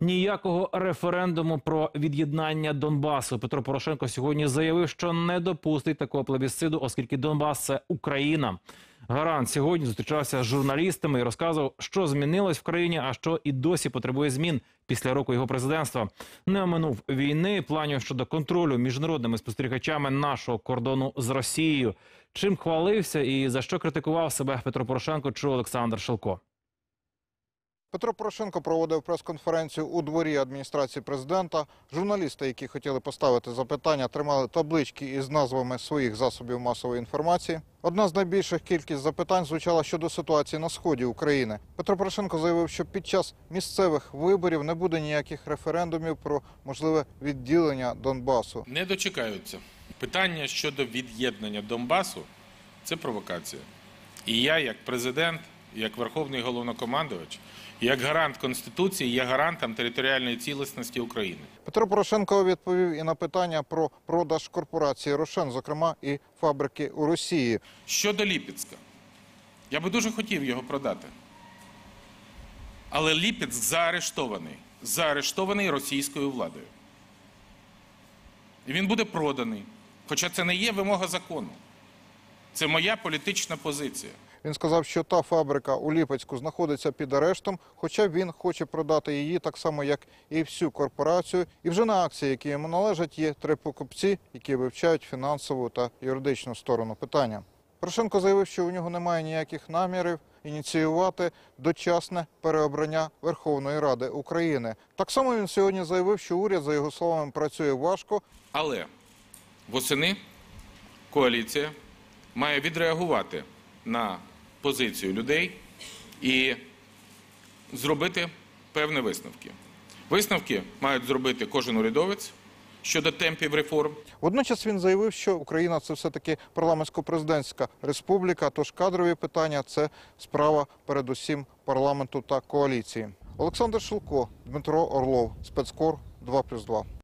Ніякого референдуму про від'єднання Донбасу. Петро Порошенко сьогодні заявив, що не допустить такого плебісциду, оскільки Донбас це Україна. Гарант сьогодні зустрічався з журналістами і розказував, що змінилось в країні, а що і досі потребує змін після року його президентства. Не оминув війни, планів щодо контролю міжнародними спостерігачами нашого кордону з Росією. Чим хвалився і за що критикував себе Петро Порошенко чи Олександр Шелко. Петро Порошенко проводив прес-конференцію у дворі адміністрації президента. Журналісти, які хотіли поставити запитання, тримали таблички із назвами своїх засобів масової інформації. Одна з найбільших кількість запитань звучала щодо ситуації на сході України. Петро Порошенко заявив, що під час місцевих виборів не буде ніяких референдумів про можливе відділення Донбасу. Не дочекаються. Питання щодо від'єднання Донбасу це провокація. І я, як президент, як верховний головнокомандувач, як гарант Конституції, є гарантом територіальної цілісності України. Петро Порошенко відповів і на питання про продаж корпорації Рошен, зокрема і фабрики у Росії. Щодо Ліпецька, я би дуже хотів його продати. Але Ліпецьк заарештований. Заарештований російською владою. І він буде проданий. Хоча це не є вимога закону. Це моя політична позиція. Він сказав, що та фабрика у Ліпецьку знаходиться під арештом, хоча він хоче продати її так само, як і всю корпорацію. І вже на акції, які йому належать, є три покупці, які вивчають фінансову та юридичну сторону питання. Порошенко заявив, що у нього немає ніяких намірів ініціювати дочасне переобрання Верховної Ради України. Так само він сьогодні заявив, що уряд, за його словами, працює важко, Але восени коаліція має відреагувати на позицію людей і зробити певні висновки. Висновки мають зробити кожен урядовець щодо темпів реформ. Водночас він заявив, що Україна це все-таки парламентсько-президентська республіка, тож кадрові питання це справа передусім парламенту та коаліції. Олександр Шилко, Дмитро Орлов, спецкор 2+,2.